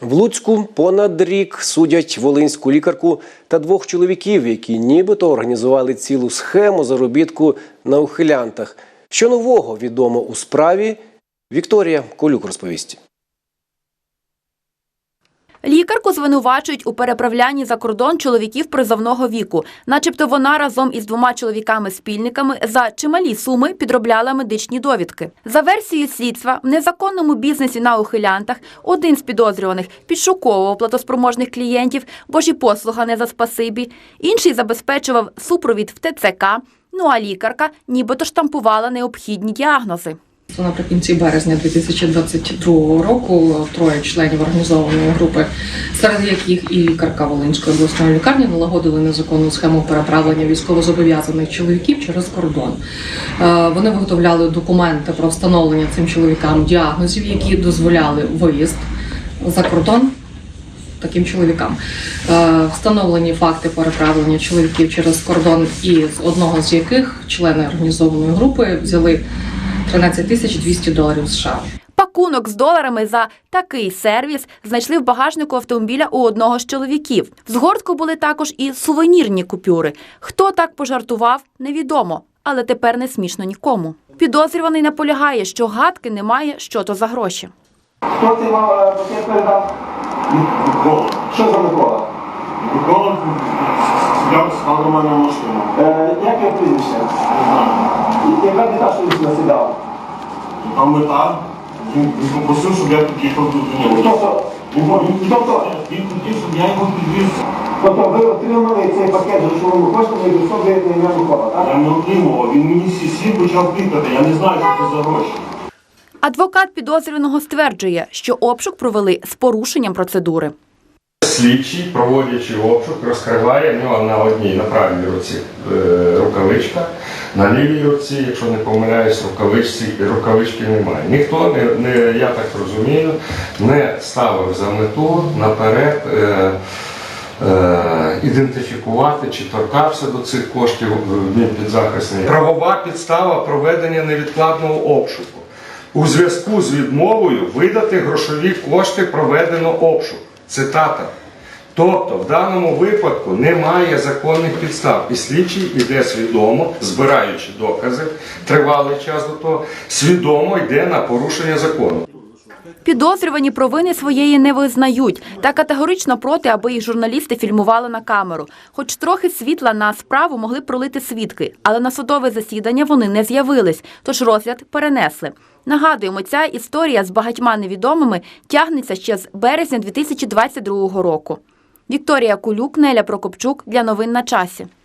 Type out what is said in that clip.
В Луцьку понад рік судять волинську лікарку та двох чоловіків, які нібито організували цілу схему заробітку на ухилянтах. Що нового відомо у справі? Вікторія Колюк розповість. Лікарку звинувачують у переправлянні за кордон чоловіків призовного віку, начебто вона разом із двома чоловіками-спільниками за чималі суми підробляла медичні довідки. За версією слідства, в незаконному бізнесі на ухилянтах один з підозрюваних підшуковував платоспроможних клієнтів, божі послуга не за спасибі, інший забезпечував супровід в ТЦК, ну а лікарка нібито штампувала необхідні діагнози. Наприкінці березня 2022 року троє членів організованої групи, серед яких і лікарка Волинської обласної лікарні налагодили незаконну схему переправлення військовозобов'язаних чоловіків через кордон. Е, Вони виготовляли документи про встановлення цим чоловікам діагнозів, які дозволяли виїзд за кордон таким чоловікам. Е, Встановлені факти переправлення чоловіків через кордон, і з одного з яких члени організованої групи взяли 13 тисяч 200 доларів США. Пакунок з доларами за такий сервіс знайшли в багажнику автомобіля у одного з чоловіків. В згортку були також і сувенірні купюри. Хто так пожартував, невідомо, але тепер не смішно нікому. Підозрюваний наполягає, що гадки немає, що то за гроші. Хто ти мав е, пакет передав? Микола. Що за Микола? Микола сидів став до мене машину. Е, як його прізвище? Яка мета, що він сюди? Там мета. Він він попросив, щоб я під'їхав до нього. то? Він Хто то? Він хотів, щоб я його підвіз. Тобто ви отримали цей пакет за грошовими коштами і до собі на ім'я Микола, Я не отримував. Він мені всі сів почав пікати. Я не знаю, що це за гроші. Адвокат підозрюваного стверджує, що обшук провели з порушенням процедури. Слідчий, проводячи обшук, розкриває в нього на одній на правій руці е, рукавичка, на лівій руці, якщо не помиляюсь, рукавичці, рукавички немає. Ніхто не, не я так розумію, не ставив за мету наперед. Е, е, Ідентифікувати чи торкався до цих коштів е, він підзахисний. Правова підстава проведення невідкладного обшуку. У зв'язку з відмовою видати грошові кошти проведено обшук. Цитата. Тобто, в даному випадку немає законних підстав, і слідчий іде свідомо, збираючи докази тривалий час до того, свідомо йде на порушення закону. Підозрювані провини своєї не визнають та категорично проти, аби їх журналісти фільмували на камеру. Хоч трохи світла на справу могли пролити свідки, але на судове засідання вони не з'явились, тож розгляд перенесли. Нагадуємо, ця історія з багатьма невідомими тягнеться ще з березня 2022 року. Вікторія Кулюк, Неля Прокопчук для новин на часі.